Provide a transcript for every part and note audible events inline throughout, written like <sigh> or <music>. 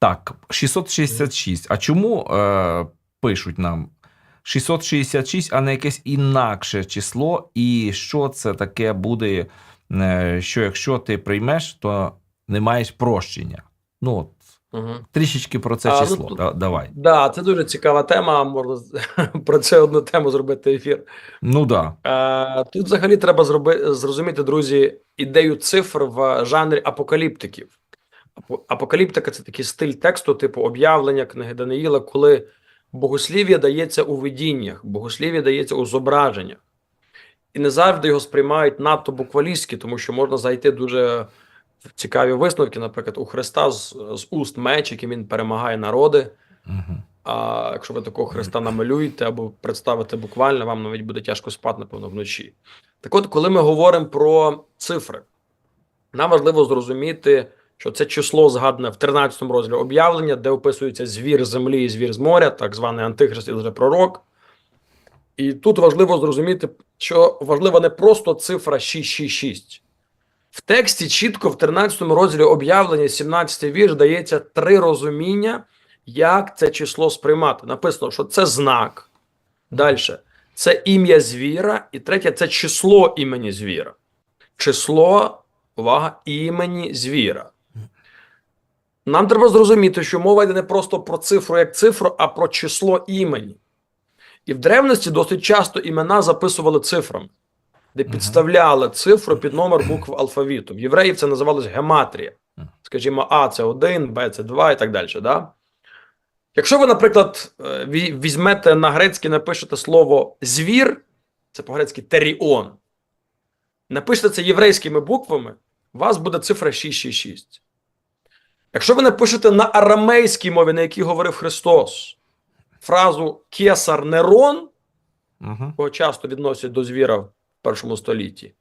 Так, 666. А чому е, пишуть нам 666, а не якесь інакше число? І що це таке буде, е, що якщо ти приймеш, то не маєш прощення? Ну, от, Угу. трішечки про це А, ну, число. тут- Да- давай. Да, це дуже цікава тема. Можна <laughs> про це одну тему зробити ефір. Ну да. Е, тут взагалі треба зроби, зрозуміти, друзі, ідею цифр в жанрі апокаліптиків. Апо- Апокаліптика це такий стиль тексту, типу об'явлення книги Даниїла, коли богослів'я дається у видіннях, богослів'я дається у зображеннях. І не завжди його сприймають надто буквалістськи, тому що можна зайти дуже в цікаві висновки. Наприклад, у Христа з, з уст меч, яким він перемагає народи. Угу. А якщо ви такого Христа намалюєте або представите буквально, вам навіть буде тяжко спати, напевно, вночі. Так от, коли ми говоримо про цифри, нам важливо зрозуміти, що це число згадане в 13 розділі об'явлення, де описується звір землі і звір з моря, так званий антихрист і лжепророк. І тут важливо зрозуміти, що важлива не просто цифра 666. В тексті чітко в 13 розділі об'явлення, 17 вірш, дається три розуміння, як це число сприймати. Написано, що це знак. Далі. Це ім'я звіра. І третє це число імені звіра. Число, увага, імені звіра. Нам треба зрозуміти, що мова йде не просто про цифру як цифру, а про число імені. І в древності досить часто імена записували цифрами, де підставляли цифру під номер букв алфавіту. В євреїв це називалось гематрія. Скажімо, А це 1, Б це 2 і так далі. Да? Якщо ви, наприклад, е, візьмете на грецький, напишете слово звір, це по-грецьки теріон, напишете це єврейськими буквами, у вас буде цифра 666. Якщо ви напишете на арамейській мові, на якій говорив Христос, фразу Кесар Нерон, Угу. його часто відносять до звіра в першому столітті,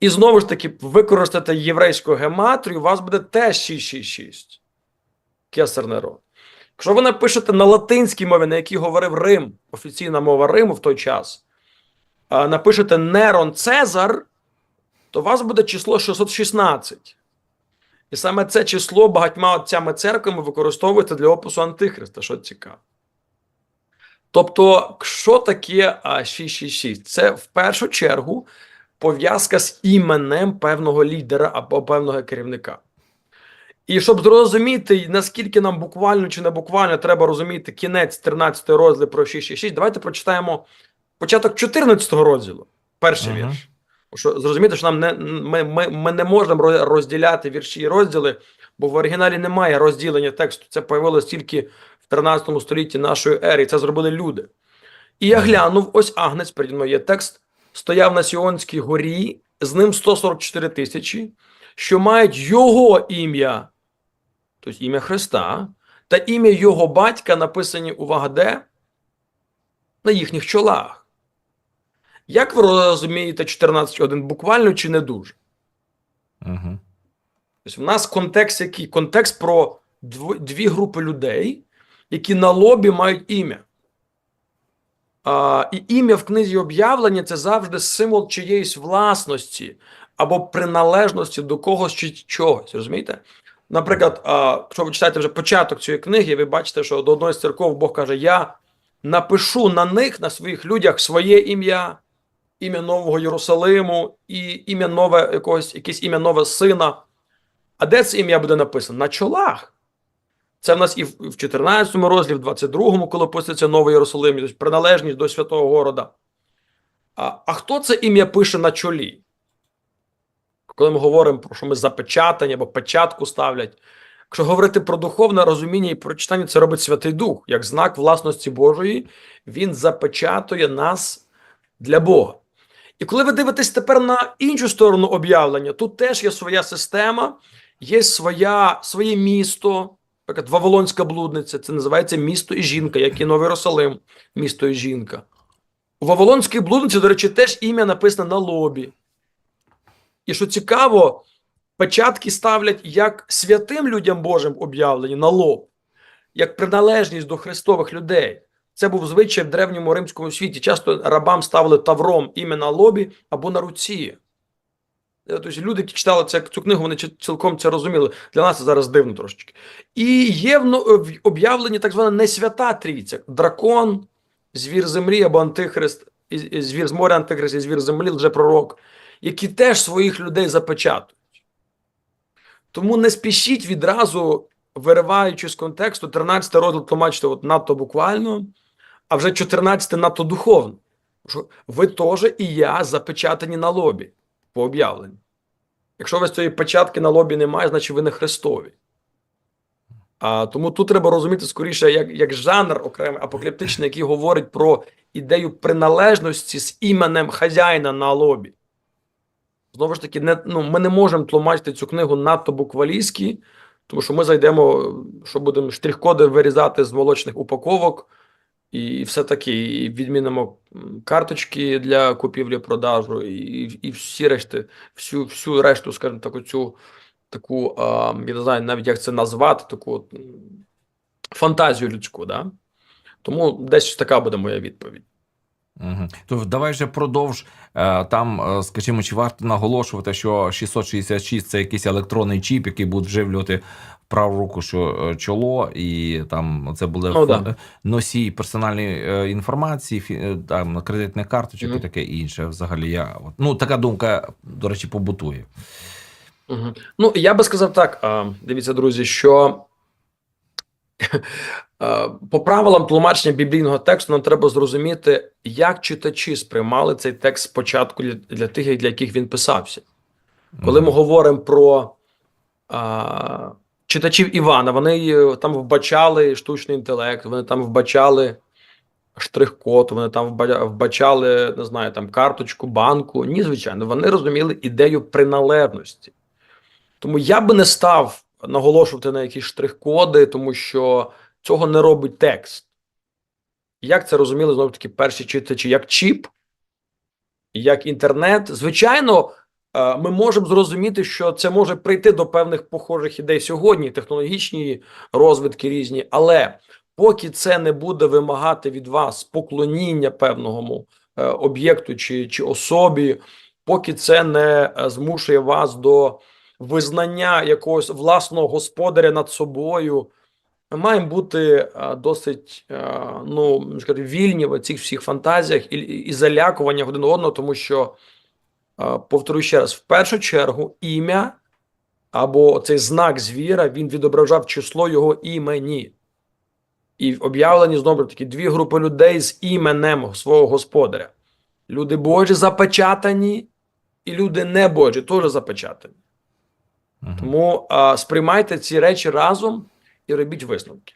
і знову ж таки використати єврейську гематрію, у вас буде теж 666. Кесар Нерон. Якщо ви напишете на латинській мові, на якій говорив Рим, офіційна мова Риму в той час, напишете Нерон Цезар, то у вас буде число 616. І саме це число багатьма отцями церквами використовується для опису Антихриста, що цікаво. Тобто, що таке а, 666? Це в першу чергу пов'язка з іменем певного лідера або певного керівника. І щоб зрозуміти, наскільки нам буквально чи не буквально треба розуміти кінець 13 розділу про 666, давайте прочитаємо початок 14 розділу, перший Ага. вірш. Що, зрозуміти, що нам не, ми, ми, ми не можемо розділяти вірші і розділи, бо в оригіналі немає розділення тексту. Це появилось тільки в 13 столітті нашої ери, це зробили люди. І я глянув, ось Агнець, переді мною є текст, стояв на Сіонській горі, з ним 144 тисячі, що мають його ім'я, тобто ім'я Христа, та ім'я його батька написані увага де? На їхніх чолах. Як ви розумієте 14.1 буквально чи не дуже? Угу. Тобто, в нас контекст який? Контекст про дві групи людей, які на лобі мають ім'я. А, і ім'я в книзі об'явлення це завжди символ чиєїсь власності або приналежності до когось чи чогось. Розумієте? Наприклад, а, якщо ви читаєте вже початок цієї книги, ви бачите, що до одної з церков Бог каже: Я напишу на них, на своїх людях, своє ім'я, ім'я Нового Єрусалиму і ім'я нове якогось, якесь ім'я нове сина. А де це ім'я буде написано? На чолах. Це в нас і в в 14 розділі, в 22-му, коли писується Новий Єрусалим, тобто приналежність до святого города. А, а хто це ім'я пише на чолі? Коли ми говоримо про що ми запечатані або печатку ставлять. Якщо говорити про духовне розуміння і прочитання, це робить Святий Дух, як знак власності Божої, він запечатує нас для Бога. І коли ви дивитесь тепер на іншу сторону об'явлення, тут теж є своя система, є своя, своє місто, наприклад, Вавилонська блудниця, це називається місто і жінка, як і Новий Єрусалим, місто і жінка. У Вавилонській блудниці, до речі, теж ім'я написане на лобі. І що цікаво, печатки ставлять як святим людям Божим об'явлені на лоб, як приналежність до Христових людей. Це був звичай в древньому римському світі. Часто рабам ставили тавром ім'я на лобі або на руці. Е, Тобто люди, які читали цю книгу, вони цілком це розуміли. Для нас це зараз дивно трошечки. І є в в об'явленні так звана несвята трійця: дракон, звір землі або антихрист, звір з моря, антихрист, і звір землі, лжепророк, які теж своїх людей запечатують. Тому не спішіть відразу, вириваючи з контексту, 13 розділ тлумачити от надто буквально, а вже 14 надто духовно. Ви теж і я запечатані на лобі по об'явленню. Якщо у вас цієї печатки на лобі немає, значить ви не Христові. А, тому тут треба розуміти скоріше, як, як жанр окремий апокаліптичний, який говорить про ідею приналежності з іменем хазяїна на лобі. Знову ж таки, не, ну, ми не можемо тлумачити цю книгу надто буквалістськи, тому що ми зайдемо, що будемо штрих-коди вирізати з молочних упаковок, і все таки і відмінимо карточки для купівлі-продажу, і, і всі решти, всю, всю решту, скажімо так, оцю таку, а, я не знаю навіть як це назвати, таку фантазію людську. Да? Тому десь така буде моя відповідь. Угу. То давай вже продовж е, там, е, скажімо, чи варто наголошувати, що 666 це якийсь електронний чіп, який буде вживлювати праву руку що е, чоло, і там це буде Ну, да. носій персональної інформації, там кредитних карточок Мгм. і таке інше. Взагалі, я от, ну така думка, до речі, побутує. Угу. Ну, я би сказав так, дивіться, друзі, що по правилам тлумачення біблійного тексту нам треба зрозуміти, як читачі сприймали цей текст спочатку для, для тих, для яких він писався. Коли ми говоримо про а, читачів Івана, вони е, там вбачали штучний інтелект, вони там вбачали штрих-код, вони там вбачали, не знаю, там карточку банку. Ні, звичайно, вони розуміли ідею приналежності. Тому я би не став наголошувати на якісь штрих-коди, тому що цього не робить текст. Як це розуміли знову таки перші читачі, як чіп, як інтернет? Звичайно, е, ми можемо зрозуміти, що це може прийти до певних похожих ідей сьогодні, технологічні розвитки різні, але поки це не буде вимагати від вас поклоніння певному е, об'єкту чи, чи особі, поки це не е, змушує вас до визнання якогось власного господаря над собою. Ми маємо бути е, досить е, ну, вільні в цих всіх фантазіях і, і залякування один одного, тому що, е, повторюю ще раз, в першу чергу ім'я або цей знак звіра він відображав число його імені. І в об'явленні знову таки дві групи людей з іменем свого господаря. Люди Божі запечатані, і люди не Божі теж запечатані. Мгм. Тому а, сприймайте ці речі разом і робіть висновки.